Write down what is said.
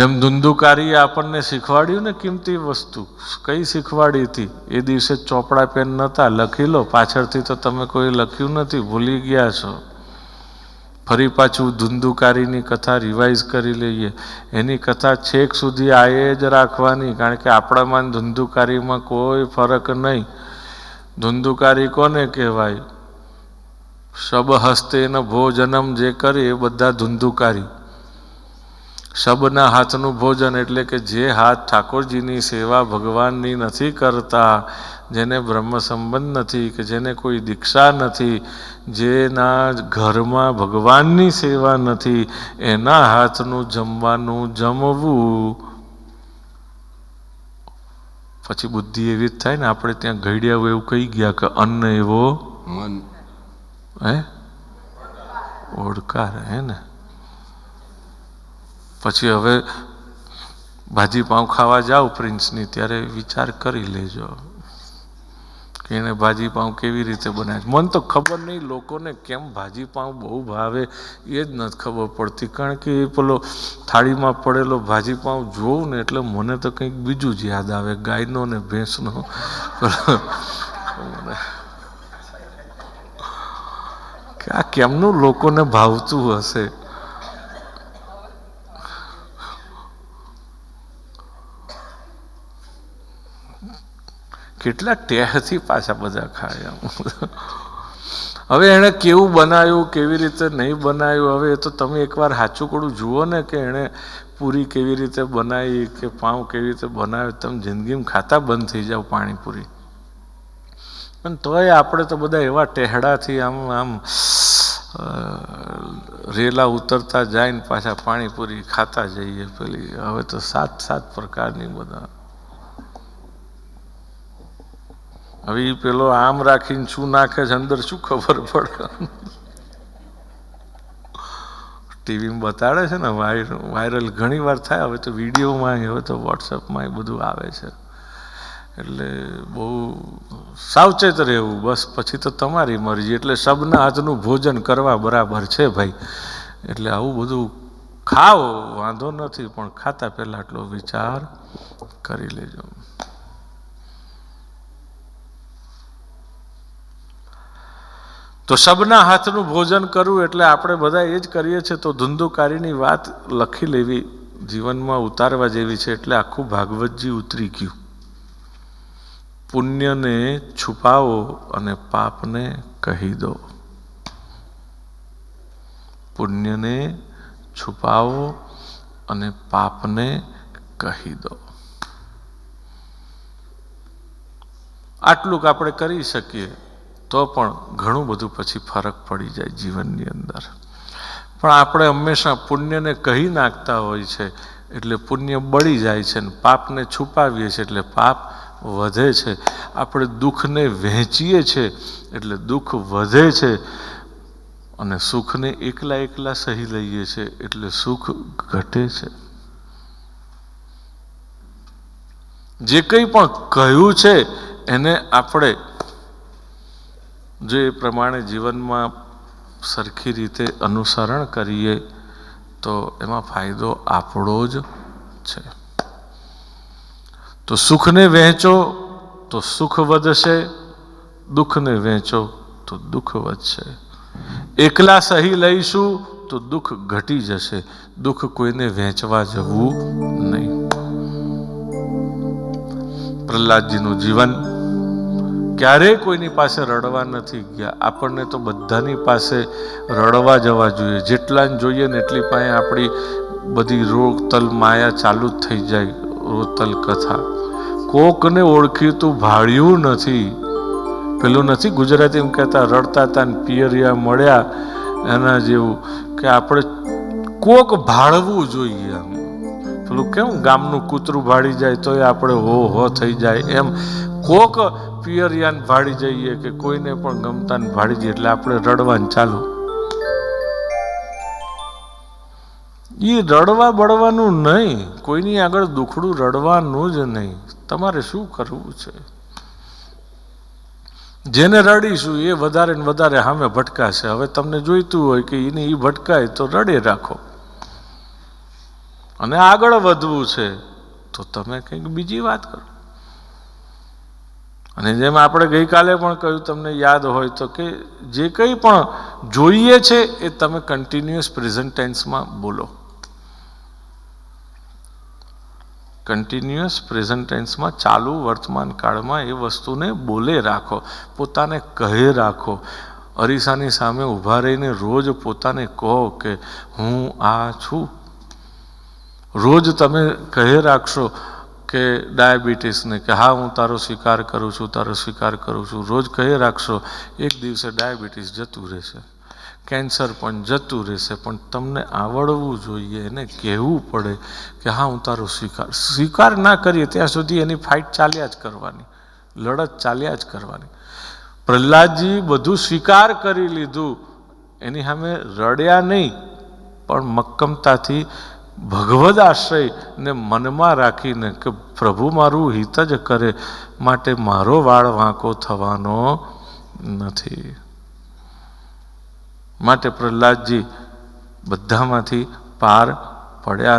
જેમ ધુંધુકારીએ આપણને શીખવાડ્યું ને કિંમતી વસ્તુ, કઈ શીખવાડી હતી? એ દિવસે ચોપડા પેન નહોતા લખી લો. પાછળથી તો તમે કોઈ લખ્યું નથી, ભૂલી ગયા છો. ફરી પાછું ધુંધુકારીની કથા રિવાઇઝ કરી લઈએ. એની કથા છેક સુધી આએ જ રાખવાની, કારણ કે આપણામાં ધુંધુકારીમાં કોઈ ફરક નહીં. ધુંધુકારી કોને કહેવાય? શબ હસ્તે ભોજનમ જે કરે એ બધા ધુંધુકારી. શબના હાથનું ભોજન એટલે કે જે હાથ ઠાકોરજીની સેવા ભગવાનની નથી કરતા જેને બ્રહ્મ સંબંધ નથી કે જેને કોઈ દીક્ષા નથી જેના ઘરમાં ભગવાનની સેવા નથી એના હાથનું જમવાનું જમવું. પછી બુદ્ધિ એવી જ થાય ને આપણે ત્યાં ઘડિયા એવું કહી ગયા કે અન્ન એવો મન હે? ઓડકાર હે ને? પછી હવે ભાજી પાઉં ખાવા જાઓ પ્રિન્સની, ત્યારે વિચાર કરી લેજો કે એને ભાજી પાઉં કેવી રીતે બનાવે મને તો ખબર નહીં લોકોને કેમ ભાજી પાઉં બહુ ભાવે, એ જ નથી ખબર પડતી. કારણ કે એ પેલો થાળીમાં પડેલો ભાજી પાઉં જોઉં ને એટલે મને તો કંઈક બીજું જ યાદ આવે, ગાયનો ને ભેંસનો. કે આ કેમનું લોકોને ભાવતું હશે? કેટલા ટેહથી પાછા બધા ખાય હવે એણે કેવું બનાવ્યું કેવી રીતે નહીં બનાવ્યું હવે એ તો તમે એકવાર સાચું કડું જુઓ ને કે એણે પૂરી કેવી રીતે બનાવી, કે પાઉં કેવી રીતે બનાવ્યું, તમે જિંદગીમાં ખાતા બંધ થઈ જાઓ પાણીપુરી. પણ તોય આપણે તો બધા એવા ટેહડાથી આમ આમ રેલા ઉતરતા જાય ને પાછા પાણીપુરી ખાતા જઈએ પેલી. હવે તો સાત સાત પ્રકારની બધા. હવે એ પેલો આમ રાખીને શું નાખે છે અંદર શું ખબર પડે? ટીવીમાં બતાડે છે ને વાયરલ ઘણી વાર થાય. હવે તો વિડીયોમાં હવે તો વોટ્સઅપમાં એ બધું આવે છે. એટલે બહુ સાવચેત રહેવું, બસ. પછી તો તમારી મરજી. એટલે સબના હાથનું ભોજન કરવા બરાબર છે ભાઈ. એટલે આવું બધું ખાઓ, વાંધો નથી. પણ ખાતા પહેલાં આટલો વિચાર કરી લેજો. તો સબના હાથનું ભોજન કરવું એટલે આપણે બધા એ જ કરીએ છીએ, તો ધુંધુકારીની વાત લખી લેવી જીવનમાં ઉતારવા જેવી છે એટલે આખું ભાગવતજી ઉતરી ગયું. પુણ્યને છુપાવો અને પાપને કહી દો. પુણ્યને છુપાવો અને પાપને કહી દો. આટલું આપણે કરી શકીએ. તો પણ ઘણું બધું પછી ફરક પડી જાય જીવનની અંદર. પણ આપણે હંમેશા પુણ્યને કહી નાખતા હોય છે, એટલે પુણ્ય બળી જાય છે અને પાપને છુપાવીએ છીએ એટલે પાપ વધે છે. આપણે દુઃખને વહેંચીએ છીએ એટલે દુઃખ વધે છે અને સુખને એકલા એકલા સહી લઈએ છીએ એટલે સુખ ઘટે છે. જે કંઈ પણ કહ્યું છે, એને આપણે જો પ્રમાણે જીવનમાં સરખી રીતે અનુસરણ કરીએ, તો એમાં ફાયદો આપણો જ છે. તો સુખને વહેંચો, તો સુખ વધશે. દુઃખને વહેંચો, તો દુઃખ વધશે. એકલા સહી લઈશું, તો દુઃખ ઘટી જશે. દુઃખ કોઈને વહેંચવા જવું નહીં. પ્રહલાદજીનું જીવન ક્યારેય કોઈની પાસે રડવા નથી ગયા. આપણને તો બધાની પાસે રડવા જવા જોઈએ. જેટલાને જોઈએ ને એટલી પાસે આપણી બધી રોતલ માયા ચાલુ જ થઈ જાય રોતલ કથા. કોકને ઓળખી તું ભાળ્યું નથી. પેલું નથી ગુજરાતી એમ કહેતા, રડતા હતા ને પિયરિયા મળ્યા એના જેવું કે આપણે કોક ભાળવું જોઈએ આમ. પેલું કેમ ગામનું કૂતરું ભાળી જાય તોય આપણે હો હો થઈ જાય એમ. કોક પિયરિયાન ભાળી જઈએ કે કોઈને પણ ગમતાને ભાળી જઈએ એટલે આપણે રડવાનું ચાલુ. એ રડવા બળવાનું નહીં, કોઈની આગળ દુખડું રડવાનું જ નહીં. તમારે શું કરવું છે? જેને રડીશું એ વધારે ને વધારે સામે ભટકાશે. હવે તમને જોઈતું હોય કે એને એ ભટકાય તો રડે રાખો. અને આગળ વધવું છે તો તમે કંઈક બીજી વાત કરો. અને જેમ આપણે ગઈકાલે પણ કહ્યું, તમને યાદ હોય તો કે જે કંઈ પણ જોઈએ છે એ તમે કન્ટિન્યુઅસ પ્રેઝન્ટ ટેન્સમાં બોલો. કન્ટિન્યુઅસ પ્રેઝન્ટ ટેન્સમાં ચાલુ વર્તમાન કાળમાં એ વસ્તુને બોલે રાખો, પોતાને કહે રાખો. અરીસાની સામે ઊભા રહીને રોજ પોતાને કહો કે, હું આ છું. રોજ તમે કહે રાખશો કે ડાયાબિટીસને કે હા, હું તારો સ્વીકાર કરું છું, તારો સ્વીકાર કરું છું. રોજ કહે રાખશો, એક દિવસે ડાયાબિટીસ જતું રહેશે, કેન્સર પણ જતું રહેશે, પણ તમને આવડવું જોઈએ, એને કહેવું પડે કે હા, હું તારો સ્વીકાર સ્વીકાર ના કરીએ, ત્યાં સુધી એની ફાઇટ ચાલ્યા જ કરવાની, લડત ચાલ્યા જ કરવાની. પ્રહલાદજી બધું સ્વીકાર કરી લીધું. એની સામે રડ્યા નહીં, પણ મક્કમતાથી ભગવદ આશ્રયને મનમાં રાખીને કે પ્રભુ મારું હિત જ કરે, માટે મારો વાળ વાંકો થવાનો નથી. માટે પ્રહલાદજી બધામાંથી પાર પડ્યા